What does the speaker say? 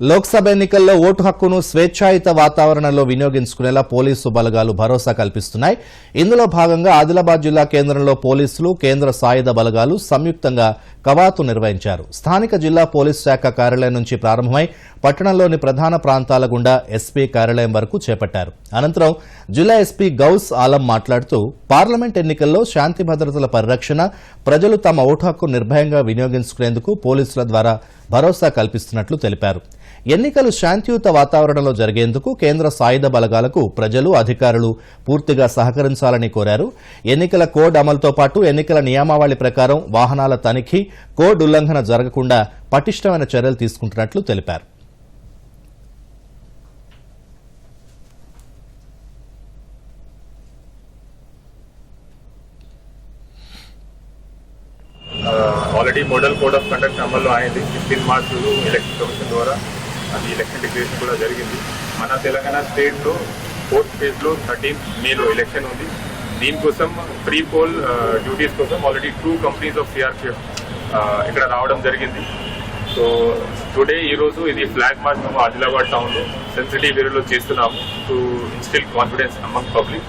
లోక్సభ ఎన్నికల్లో ఓటు హక్కును స్వేచ్ఛాయుత వాతావరణంలో వినియోగించుకునేలా పోలీసు బలగాలు భరోసా కల్పిస్తున్నాయి. ఇందులో భాగంగా ఆదిలాబాద్ జిల్లా కేంద్రంలో పోలీసులు కేంద్ర సాయుధ బలగాలు సంయుక్తంగా కవాతు నిర్వహించారు. స్థానిక జిల్లా పోలీసు శాఖ కార్యాలయం నుంచి ప్రారంభమై పట్టణంలోని ప్రధాన ప్రాంతాల గుండా ఎస్పీ కార్యాలయం వరకు చేపట్టారు. అనంతరం జిల్లా ఎస్పీ గౌస్ ఆలం మాట్లాడుతూ పార్లమెంట్ ఎన్నికల్లో శాంతి భద్రతల పరిరక్షణ ప్రజలు తమ ఓటు హక్కు నిర్భయంగా వినియోగించుకునేందుకు పోలీసుల ద్వారా భరోసా కల్పిస్తున్నట్లు తెలిపారు. ఎన్నికలు శాంతియుత వాతావరణంలో జరిగేందుకు కేంద్ర సాయుధ బలగాలకు ప్రజలు అధికారులు పూర్తిగా సహకరించాలని కోరారు. ఎన్నికల కోడ్ అమలుతో పాటు ఎన్నికల నియమావళి ప్రకారం వాహనాల తనిఖీ కోడ్ ఉల్లంఘన జరగకుండా పటిష్టమైన చర్యలు తీసుకుంటున్నట్లు తెలిపారు. Already model code of conduct అమల్లో అయింది. ఫిఫ్టీన్ మార్చ్ ఎలక్షన్ కమిషన్ ద్వారా. అది ఎలక్షన్ డిక్లరేషన్ కూడా జరిగింది. మన తెలంగాణ స్టేట్లో ఫోర్త్ ఫేజ్లో థర్టీన్త్ మేలో ఎలక్షన్ ఉంది. దీనికోసం ప్రీ పోల్ డ్యూటీస్ కోసం already two companies of CRPF ఇక్కడ రావడం జరిగింది. సో టుడే ఈ రోజు ఇది ఫ్లాగ్ మార్చ్ మేము ఆదిలాబాద్ టౌన్లో సెన్సిటివ్ ఏరియాలో చేస్తున్నాము to instil confidence among public